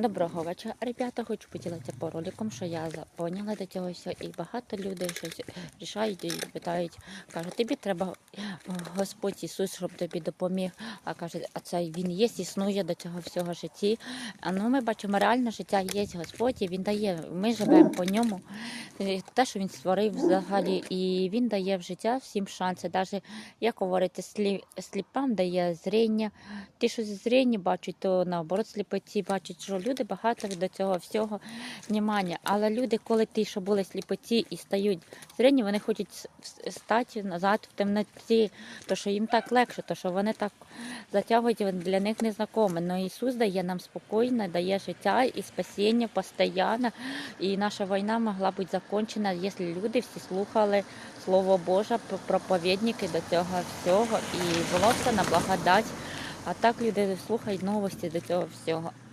Доброго вечора, ребята. Хочу поділитися по роликам, що я поняла до цього все. І багато людей щось рішають і питають, кажуть, тобі треба Господь Ісус, щоб тобі допоміг. А каже, а це він є, існує до цього всього житті. А ну ми бачимо, реальне життя є Господь, і Він дає. Ми живемо по ньому. Те, що він створив взагалі, і він дає в життя всім шанси. Навіть як говорити, слі- сліпам дає зріння. Ті, що зріння бачать, то наоборот сліпоті бачать, що люди багато до цього всього внимання. Але люди, коли ті, що були сліпоті і стають зрінні, вони хочуть стати назад в темноті, то що їм так легше, то що вони так затягують для них незнакоме. Но Ісус дає нам спокійно, дає життя і спасіння постійно. І наша війна могла бути закончена, якщо люди всі слухали Слово Боже, проповідники до цього всього, і було все на благодать. А так люди слухають новості до цього всього.